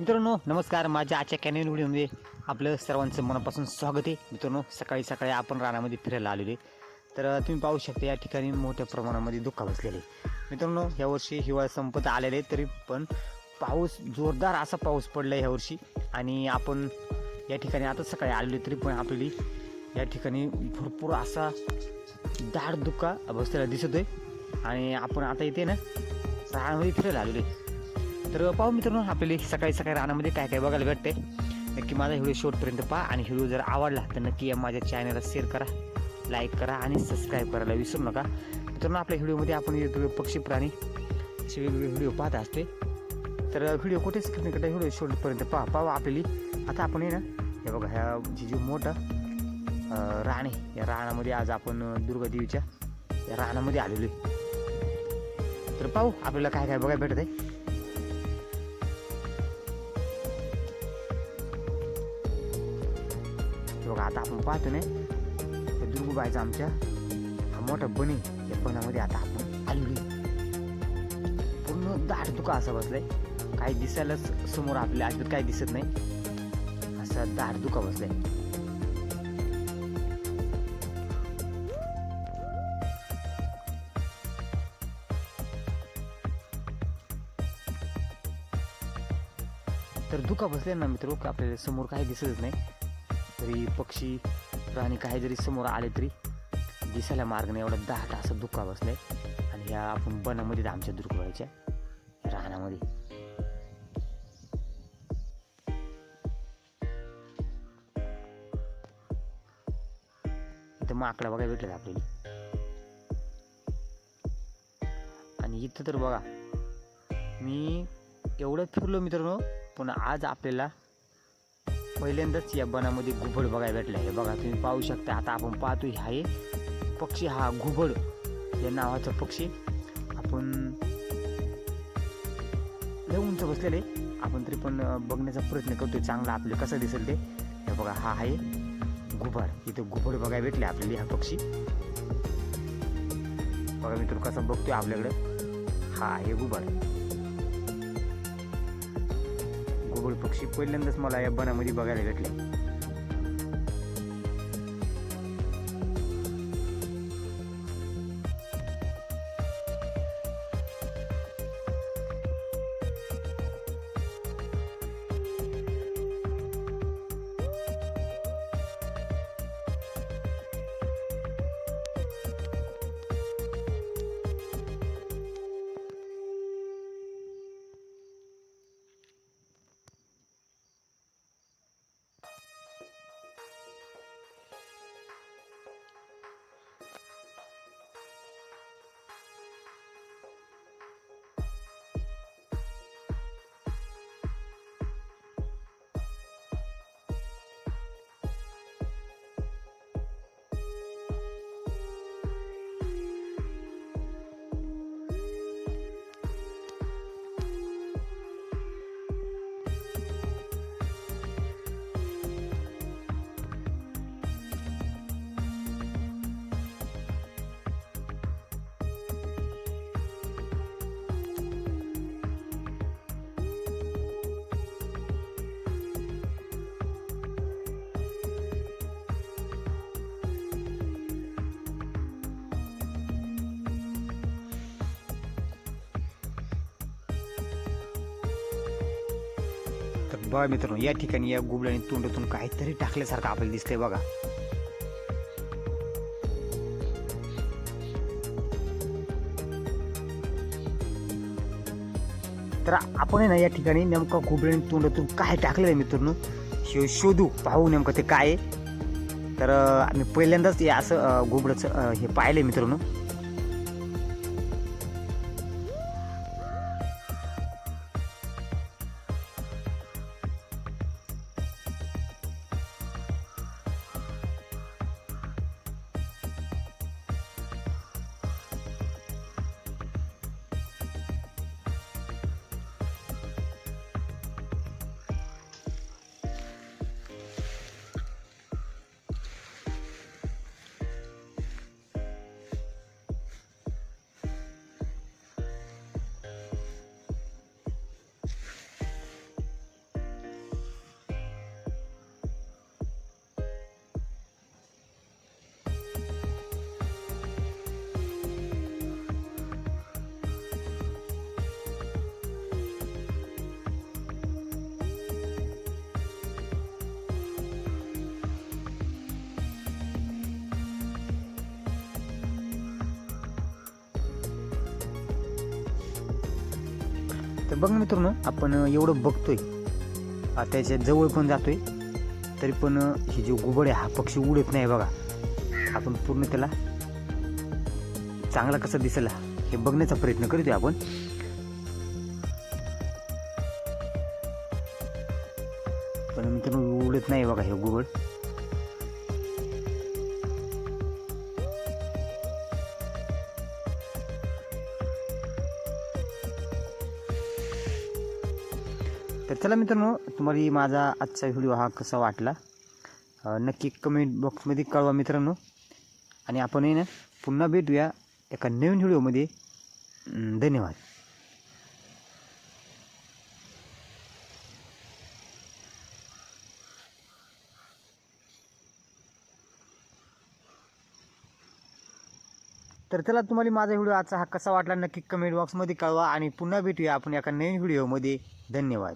मित्रांनो नमस्कार. माझ्या आजच्या कॅनल व्हिडिओमध्ये आपलं सर्वांचं मनापासून स्वागत आहे. मित्रांनो सकाळी सकाळी आपण रानामध्ये फिरायला आलेले तर तुम्ही पाहू शकता या ठिकाणी मोठ्या प्रमाणामध्ये धुक्का बसलेले मित्रांनो यावर्षी हिवाळा संपत आलेले तरी पण पाऊस जोरदार असा पाऊस पडला आहे यावर्षी आणि आपण या ठिकाणी आता सकाळी आलेलो तरी पण आपली या ठिकाणी भरपूर असा दाट दुःखा बसलेला दिसत आहे आणि आपण आता इथे ना रानामध्ये फिरायला आलेलो आहे. तर पाहू मित्रांनो आपल्याला सकाळी सकाळी रानामध्ये काय काय बघायला भेटते नक्की माझा व्हिडिओ शेवटपर्यंत पहा आणि व्हिडिओ जर आवडला तर नक्की या माझ्या चॅनलला शेअर करा लाईक करा आणि सबस्क्राईब करायला विसरू नका. मित्रांनो आपल्या व्हिडिओमध्ये आपण वेगवेगळे पक्षी प्राणी असे वेगवेगळे व्हिडिओ पाहत असते तर व्हिडिओ कुठे स्क्रीन नाही करता व्हिडिओ शेवटपर्यंत पहा. पाहा आपल्याली. आता आपण आहे ना हे बघा ह्या जे जे मोठं राणे या रानामध्ये आज आपण दुर्गादेवीच्या या रानामध्ये आलेलो आहे. तर पाहू आपल्याला काय काय बघायला भेटत आहे बघा आता आपण पाहतो ना त्या दुर्गुबाईचा आमच्या हा मोठा बनी या बनामध्ये आता आपण आलेली पूर्ण दाट दुका असा बसलाय. काही दिसायलाच समोर आपल्या अजिबात काही दिसत नाही. असा दाट दुका बसलाय. तर दुका बसले ना मित्र आपल्याला समोर काही दिसतच नाही. तरी पक्षी प्राणी काही जरी समोर आले तरी दिसायला मार्ग नाही एवढा दहा असा दुःखा बसलाय आणि ह्या आपण बनामध्ये आमच्या दुर्गवायच्या रानामध्ये. इथं माकडा बघायला भेटलं आपल्याला. आणि इथं तर बघा मी एवढं फिरलो मित्रांनो पण आज आपल्याला पहिल्यांदाच या बनामध्ये घुबड बघायला भेटलं. आहे बघा तुम्ही पाहू शकता आता आपण पाहतो हा आहे पक्षी हा घुबड. या नावाचा पक्षी. आपण लय उंच बसलेले आहे. आपण तरी पण बघण्याचा प्रयत्न करतोय. चांगला आपले कसं दिसेल ते. हे बघा हा आहे घुबड. इथे घुबड बघायला भेटले आपल्याला हा पक्षी. बघा मित्र कसा बघतोय आपल्याकडं. हा आहे घुबड. घुबड पक्षी पहिल्यांदाच मला या बनामध्ये बघायला भेटले. बघा मित्रांनो या ठिकाणी या गुबड्याने तोंडातून काहीतरी टाकल्यासारखं आपल्याला दिसतंय बघा. तर आपण आहे ना या ठिकाणी नेमकं गुबड्याने तोंडातून काय टाकलेलं आहे मित्रांनो शो शोधू पाहू नेमकं ते काय आहे. तर आम्ही पहिल्यांदाच हे असं गुबडचं हे पाहिलंय मित्रांनो. तर बघ मित्रांनो आपण एवढं बघतोय. त्याच्याजवळ पण जातोय. तरी पण हे जे गुबड आहे हा पक्षी उडत नाही बघा. आपण पूर्ण त्याला चांगला कसा दिसला हे बघण्याचा प्रयत्न करतोय आपण. पण मित्रांनो उडत नाही बघा हे गुबड तर चला मित्रांनो तुम्हाला माझा आजचा व्हिडिओ हा कसा वाटला नक्की कमेंट बॉक्समध्ये कळवा मित्रांनो. आणि आपणही ना पुन्हा भेटूया एका नवीन व्हिडिओमध्ये धन्यवाद. तर चला तुम्हाला माझा व्हिडिओ आजचा हा कसा वाटला नक्की कमेंट बॉक्समध्ये कळवा. आणि पुन्हा भेटूया आपण एका नवीन व्हिडिओमध्ये धन्यवाद.